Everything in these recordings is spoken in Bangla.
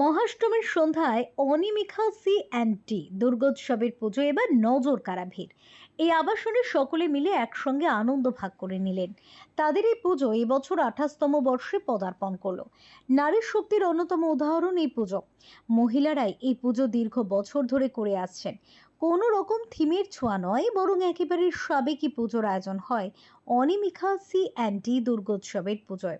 মহাষ্টমীর সন্ধ্যায় অনিমিখা, সি অ্যান্ড টি দুর্গোৎসবের পুজো এবার নজর কাড়া ভিড় এই আবাসনে সকলে মিলে একসঙ্গে আনন্দ ভাগ করে নিলেন। তাদের এই পুজো এবছর আঠাশতম বর্ষে পদার্পণ করল। নারী শক্তির অন্যতম উদাহরণ এই পুজো। মহিলারাই এই পুজো দীর্ঘ বছর ধরে করে আসছেন। কোনো রকম থিমের ছোঁয়া নয়, বরং একেবারে সাবেকি পুজোর আয়োজন হয় অনিমিখা, সি অ্যান্ড টি দুর্গোৎসবের পুজোয়।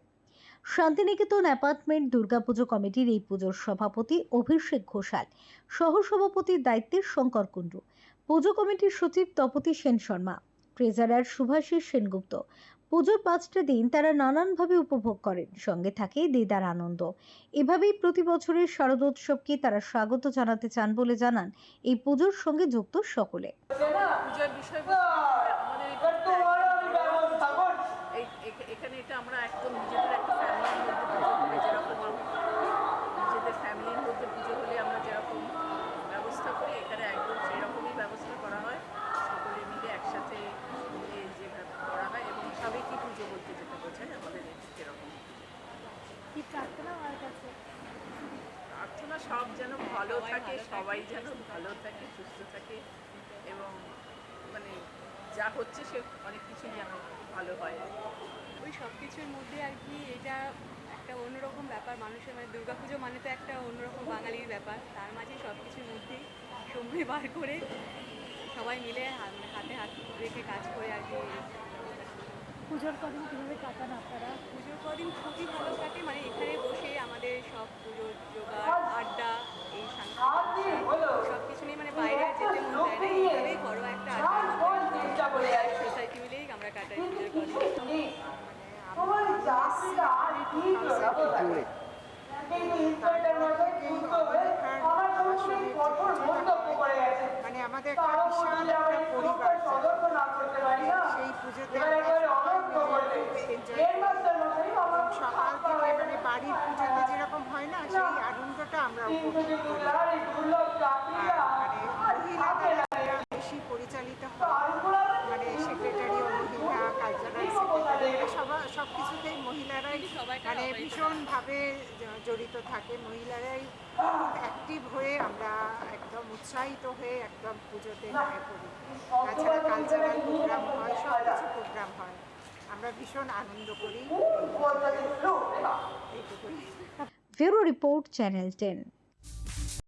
শান্তিনিকেতন অ্যাপার্টমেন্ট দুর্গাপুজো কমিটির এই পুজোর সভাপতি অভিষেক ঘোষাল সহসভাপতির দায়িত্বে শঙ্কর কুণ্ডু পুজো কমিটির সচিব তপতি সেন শর্মা ট্রেজারার সুভাষিস সেনগুপ্ত। পুজোর পাঁচটা দিন তারা নানানভাবে উপভোগ করেন সঙ্গে থাকে দিদার আনন্দ। এভাবেই প্রতি বছরের শারদোৎসবকে তারা স্বাগত জানাতে চান বলে জানান এই পুজোর সঙ্গে যুক্ত সকলে। এখানে এটা আমরা একদম নিজেদের একটা ফ্যামিলির মধ্যে পুজো হলে যেরকম আমরা নিজেদের ফ্যামিলির মধ্যে পুজো হলে আমরা যেরকম ব্যবস্থা করি এখানে একদম সেরকমই ব্যবস্থা করা হয় সকলে মিলে একসাথে মিলে যেভাবে করা হয় এবং সাবেকি পুজো বলতে যেটা বোঝায় আমাদের সেরকম কি প্রার্থনা আমার কাছে? প্রার্থনা সব যেন ভালো থাকে সবাই যেন ভালো থাকে। সুস্থ থাকে এবং মানে যা হচ্ছে সে অনেক কিছুই যেন ভালো হয়। ওই সব কিছুর মধ্যে আর কি এটা একটা অন্যরকম ব্যাপার। মানুষের মানে দুর্গাপুজো মানে তো একটা অন্যরকম বাঙালির ব্যাপার। তার মাঝে সব কিছুর মধ্যেই সময় বার করে সবাই মিলে হাতে হাত রেখে কাজ করে আর কি পুজোর কদিন কীভাবে কাটান আপনারা? পুজোর কদিন খুবই ভালো কাটে মানে এখানে বসে আমাদের সব পুজোর জোগাড় আড্ডা এই সব কিছু নিয়ে মানে বাইরে যেতে মন চায় না। এইভাবেই ঘরোয়া একটা আড্ডা সোসাইটি মিলেই আমরা কাটাই পুজোর কদিন। মানে আমাদের একটা বিশাল একটা পরিবার সেই পুজোতে সকাল থেকে মানে বাড়ির পুজোতে যেরকম হয় না সেই আনন্দটা আমরা আর মানে মহিলাদের বেশি পরিচালিত হয় মানে সেক্রেটারি মহিলা কালচারাল সেক্রেটারি সবার সব কিছুতেই মহিলারাই মানে ভীষণভাবে জড়িত থাকে। মহিলারাই খুব অ্যাক্টিভ হয়ে আমরা একদম উৎসাহিত হয়ে একদম পুজোতে নেমে পড়ি তাছাড়া কালচারাল প্রোগ্রাম হয় সব কিছু প্রোগ্রাম হয় আমরা ভীষণ আনন্দ করি এইটুকুই ব্যুরো রিপোর্ট চ্যানেল টেন